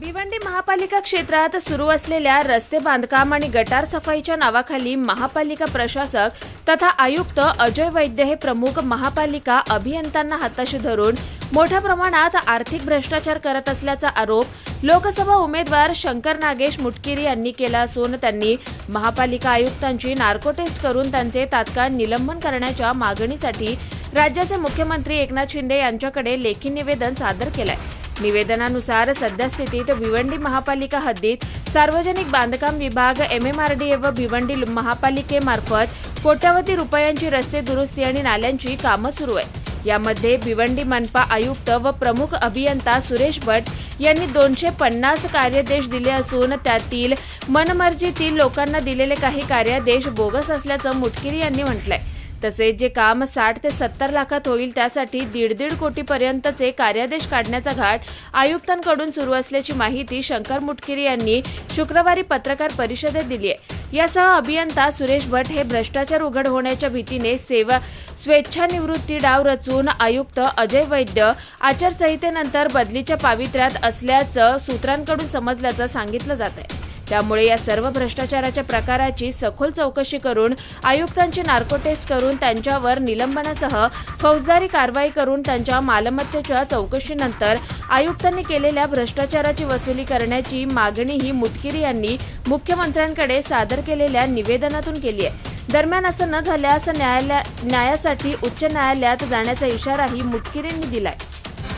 भिवंडी महापालिका क्षेत्रात सुरू असलेल्या रस्ते बांधकाम आणि गटार सफाईच्या नावाखाली महापालिका प्रशासक तथा आयुक्त अजय वैद्य हे प्रमुख महापालिका अभियंत्यांना हाताशी धरून मोठ्या प्रमाणात आर्थिक भ्रष्टाचार करत असल्याचा आरोप लोकसभा उमेदवार शंकर नागेश मुटकिरी यांनी केला असून त्यांनी महापालिका आयुक्तांची नार्को टेस्ट करून त्यांचे तात्काळ निलंबन करण्याच्या मागणीसाठी राज्याचे मुख्यमंत्री एकनाथ शिंदे यांच्याकडे लेखी निवेदन सादर केलं आहे निवेदनानुसार सद्यस्थितीत भिवंडी महापालिका हद्दीत सार्वजनिक बांधकाम विभाग एमएमआरडीए व भिवंडी महापालिकेमार्फत कोट्यवधी रुपयांची रस्ते दुरुस्ती आणि नाल्यांची कामं सुरू आहे यामध्ये भिवंडी मनपा आयुक्त व प्रमुख अभियंता सुरेश भट यांनी दोनशे पन्नास कार्यादेश दिले असून त्यातील मनमर्जीतील लोकांना दिलेले काही कार्यादेश बोगस असल्याचं मुटकिरी यांनी म्हटलंय. तसेच जे काम साठ ते सत्तर लाखात होईल त्यासाठी दीड दीड कोटीपर्यंतचे कार्यादेश काढण्याचा घाट आयुक्तांकडून सुरू असल्याची माहिती शंकर मुटकिरी यांनी शुक्रवारी पत्रकार परिषदेत दिली आहे. यासह अभियंता सुरेश भट हे भ्रष्टाचार उघड होण्याच्या भीतीने सेवा स्वेच्छानिवृत्ती डाव रचून आयुक्त अजय वैद्य आचारसंहितेनंतर बदलीच्या पावित्र्यात असल्याचं सूत्रांकडून समजल्याचं सांगितलं जात आहे त्यामुळे या सर्व भ्रष्टाचाराच्या प्रकाराची सखोल चौकशी करून आयुक्तांची नार्को टेस्ट करून त्यांच्यावर निलंबनासह फौजदारी कारवाई करून त्यांच्या मालमत्तेच्या चौकशीनंतर आयुक्तांनी केलेल्या भ्रष्टाचाराची वसुली करण्याची मागणीही मुटकिरी यांनी मुख्यमंत्र्यांकडे सादर केलेल्या निवेदनातून केली आहे. दरम्यान असं न झाल्यास न्यायालया न्यायासाठी उच्च न्यायालयात जाण्याचा इशाराही मुटकिरींनी दिलाय.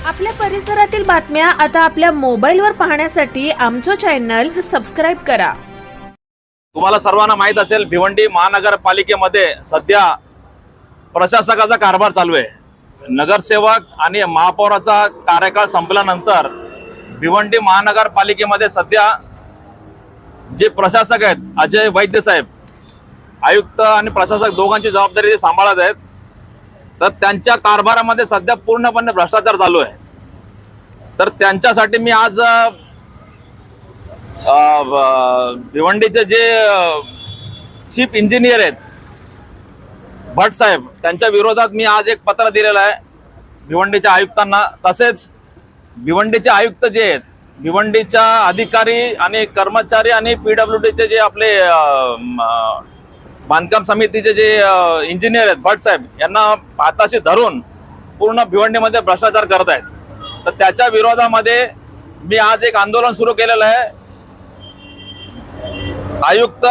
आपल्या परिसरातील बातम्या आता आपल्या मोबाईलवर पाहण्यासाठी आमचं चॅनल सबस्क्राईब करा. तुम्हाला सर्वांना माहीत असेल भिवंडी महानगरपालिकेमध्ये सध्या प्रशासकाचा कारभार चालू आहे. नगरसेवक आणि महापौराचा कार्यकाळ संपल्यानंतर भिवंडी महानगरपालिकेमध्ये सध्या जे प्रशासक आहेत अजय वैद्य साहेब आयुक्त आणि प्रशासक दोघांची जबाबदारी ते सांभाळत आहेत. तर त्यांच्या कारभारामध्ये सध्या पूर्णपणे भ्रष्टाचार चालू आहे. तर त्यांच्यासाठी मी आज भिवंडीचे जे चीफ इंजिनियर आहेत भट साहेब त्यांच्या विरोधात मी आज एक पत्र दिलेलं आहे भिवंडीच्या आयुक्तांना. तसेच भिवंडीचे आयुक्त जे आहेत भिवंडीच्या अधिकारी आणि कर्मचारी आणि पीडब्ल्यू डीचे जे आपले बांधकाम समितीचे जे इंजिनियर आहेत भट साहेब यांना हाताशी धरून पूर्ण भिवंडीमध्ये भ्रष्टाचार करत आहेत. तर त्याच्या विरोधामध्ये मी आज एक आंदोलन सुरू केलेलं आहे. आयुक्त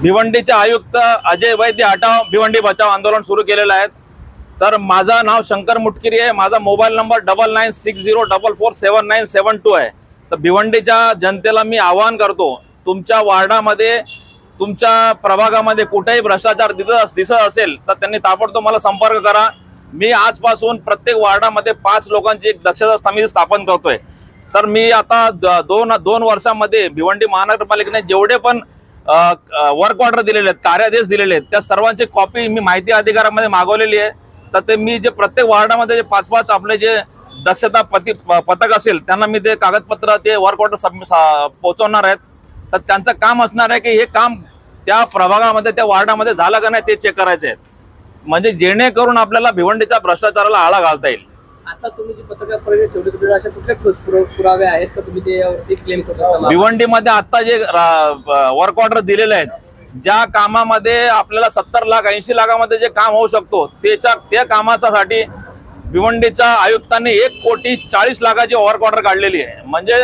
भिवंडीचे आयुक्त अजय वैद्य हटाव भिवंडी बचाव आंदोलन सुरू केलेलं आहे. तर माझं नाव शंकर मुटकिरी आहे माझा mobile number double nine six zero double four seven nine seven two आहे. तर भिवंडीच्या जनतेला मी आवाहन करतो तुमच्या वार्डामध्ये तुमच्या प्रभागामध्ये कुठेही भ्रष्टाचार दिसत दिसत असेल तर त्यांनी ताबडतोब मला संपर्क करा. मी आजपासून प्रत्येक वार्डामध्ये पाच लोकांची एक दक्षता समिती स्थापन करतोय. तर मी आता द- दोन दोन वर्षामध्ये भिवंडी महानगरपालिकेने जेवढे पण वर्क ऑर्डर दिलेले आहेत कार्यादेश दिलेले आहेत त्या सर्वांची कॉपी मी माहिती अधिकारामध्ये मागवलेली आहे. तर ते मी जे प्रत्येक वार्डामध्ये जे पाच पाच आपले जे दक्षता पती प- पथक असेल त्यांना मी ते कागदपत्र ते वर्क ऑर्डर सबमिट पोहोचवणार आहेत. तर त्यांचं काम असणार आहे की हे काम त्या प्रभागामध्ये त्या वार्डामध्ये झालं का नाही ते चेक करायचे आहे म्हणजे जेणेकरून आपल्याला भिवंडीच्या भ्रष्टाचाराला आळा घालता येईल. आता तुम्ही जी पत्रकार परिषद ठेवली तुम्ही अशा कुठले ठोस पुरा- पुरावे आहेत का? तुम्ही क्लेम भिवंडीमध्ये आता जे वर्क ऑर्डर दिलेले आहेत ज्या कामामध्ये आपल्याला सत्तर लाख ऐंशी लाखामध्ये जे काम होऊ शकतो त्याच्या त्या कामासाठी भिवंडीच्या आयुक्तांनी एक कोटी चाळीस लाखाची वर्क ऑर्डर काढलेली आहे. म्हणजे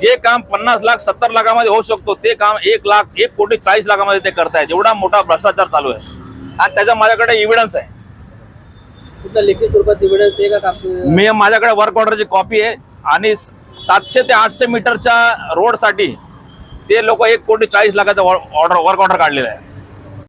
जे काम पन्नास लाख सत्तर लाखामध्ये होऊ शकतो ते काम एक लाख एक कोटी चाळीस लाखामध्ये ते करतायत. एवढा मोठा भ्रष्टाचार चालू आहे. आणि त्याचा माझ्याकडे इव्हिडन्स आहे. स्वरूपात का मी माझ्याकडे वर्क ऑर्डरची कॉपी आहे आणि सातशे ते आठशे मीटरच्या रोडसाठी ते लोक एक कोटी चाळीस लाखाचा ऑर्डर वर्क ऑर्डर काढलेला आहे.